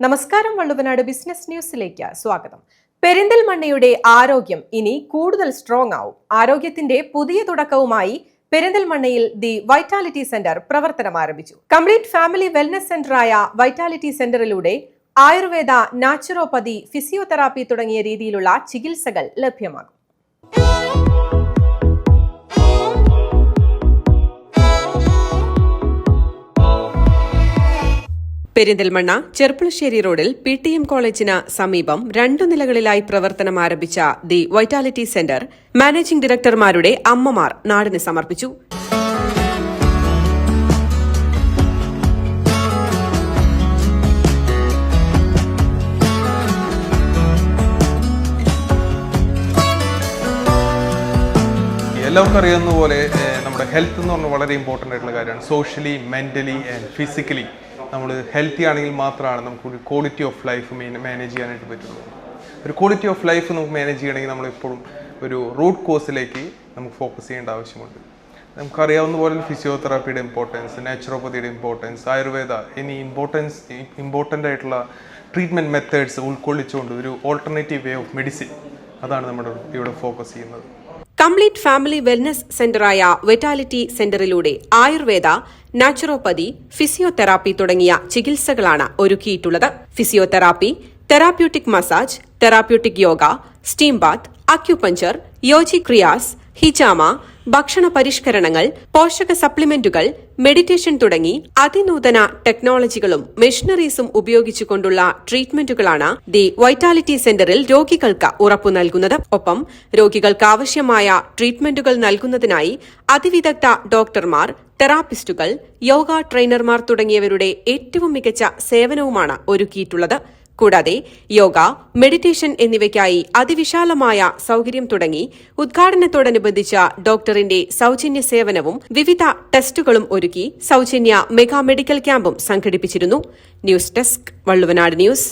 നമസ്കാരം വള്ളുവനാട് ബിസിനസ് ന്യൂസിലേക്ക് സ്വാഗതം. പെരിന്തൽമണ്ണയുടെ ആരോഗ്യം ഇനി കൂടുതൽ സ്ട്രോങ് ആവും. ആരോഗ്യത്തിന്റെ പുതിയ തുടക്കവുമായി പെരിന്തൽമണ്ണയിൽ ദി വൈറ്റാലിറ്റി സെന്റർ പ്രവർത്തനം ആരംഭിച്ചു. കംപ്ലീറ്റ് ഫാമിലി വെൽനസ് സെന്ററായ വൈറ്റാലിറ്റി സെന്ററിലൂടെ ആയുർവേദ നാച്ചുറോപ്പതി ഫിസിയോതെറാപ്പി തുടങ്ങിയ രീതിയിലുള്ള ചികിത്സകൾ ലഭ്യമാകും. പെരിന്തൽമണ്ണ ചെർപ്പുളശ്ശേരി റോഡിൽ പി ടി എം കോളേജിന് സമീപം രണ്ടു നിലകളിലായി പ്രവർത്തനം ആരംഭിച്ച ദി വൈറ്റാലിറ്റി സെന്റർ മാനേജിംഗ് ഡയറക്ടർമാരുടെ അമ്മമാർ നാടിന് സമർപ്പിച്ചു. എല്ലാവർക്കും അറിയാവുന്ന പോലെ നമ്മുടെ ഹെൽത്ത് എന്ന് പറഞ്ഞാൽ വളരെ ഇമ്പോർട്ടന്റ് ആയിട്ടുള്ള കാര്യമാണ്. സോഷ്യലി മെന്റലി ആൻഡ് ഫിസിക്കലി നമ്മൾ ഹെൽത്തി ആണെങ്കിൽ മാത്രമാണ് നമുക്ക് ക്വാളിറ്റി ഓഫ് ലൈഫ് മാനേജ് ചെയ്യാനായിട്ട് പറ്റുള്ളൂ. ഒരു ക്വാളിറ്റി ഓഫ് ലൈഫ് നമുക്ക് മാനേജ് ചെയ്യണമെങ്കിൽ നമ്മൾ എപ്പോഴും ഒരു റൂട്ട് കോഴ്സിലേക്ക് നമുക്ക് ഫോക്കസ് ചെയ്യേണ്ട ആവശ്യമുണ്ട്. നമുക്കറിയാവുന്ന പോലെ ഫിസിയോതെറാപ്പിയുടെ ഇമ്പോർട്ടൻസ് നാച്ചുറോപ്പതിയുടെ ഇമ്പോർട്ടൻസ് ആയുർവേദ ഇനി ഇമ്പോർട്ടൻസ് ഇമ്പോർട്ടന്റ് ആയിട്ടുള്ള ട്രീറ്റ്മെന്റ് മെത്തേഡ്സ് ഉൾക്കൊള്ളിച്ചുകൊണ്ട് ഒരു ഓൾട്ടർനേറ്റീവ് വേ ഓഫ് മെഡിസിൻ അതാണ് നമ്മുടെ ഇവിടെ ഫോക്കസ് ചെയ്യുന്നത്. കംപ്ലീറ്റ് ഫാമിലി വെൽനസ് സെന്ററായ വെറ്റാലിറ്റി സെന്ററിലൂടെ ആയുർവേദ നാച്ചുറോപ്പതി ഫിസിയോതെറാപ്പി തുടങ്ങിയ ചികിത്സകളാണ് ഒരുക്കിയിട്ടുള്ളത്. Physiotherapy therapeutic massage therapeutic yoga steam bath acupuncture യോജി ക്രിയാസ് ഹിജാമ ഭക്ഷണ പരിഷ്കരണങ്ങൾ പോഷക സപ്ലിമെന്റുകൾ മെഡിറ്റേഷൻ തുടങ്ങി അതിനൂതന ടെക്നോളജികളും മെഷീനറീസും ഉപയോഗിച്ചുകൊണ്ടുള്ള ട്രീറ്റ്മെന്റുകളാണ് ദി വൈറ്റാലിറ്റി സെന്ററിൽ രോഗികൾക്ക് ഉറപ്പു നൽകുന്നത്. ഒപ്പം രോഗികൾക്ക് ആവശ്യമായ ട്രീറ്റ്മെന്റുകൾ നൽകുന്നതിനായി അതിവിദഗ്ധ ഡോക്ടർമാർ തെറാപ്പിസ്റ്റുകൾ യോഗ ട്രെയിനർമാർ തുടങ്ങിയവരുടെ ഏറ്റവും മികച്ച സേവനവുമാണ് ഒരുക്കിയിട്ടുള്ളത്. കൂടാതെ യോഗ മെഡിറ്റേഷൻ എന്നിവയ്ക്കായി അതിവിശാലമായ സൌകര്യം തുടങ്ങി ഉദ്ഘാടനത്തോടനുബന്ധിച്ച ഡോക്ടറിന്റെ സൌജന്യ സേവനവും വിവിധ ടെസ്റ്റുകളും ഒരുക്കി സൌജന്യ മെഗാ മെഡിക്കൽ ക്യാമ്പും സംഘടിപ്പിച്ചിരുന്നു. News desk Valluvanad news.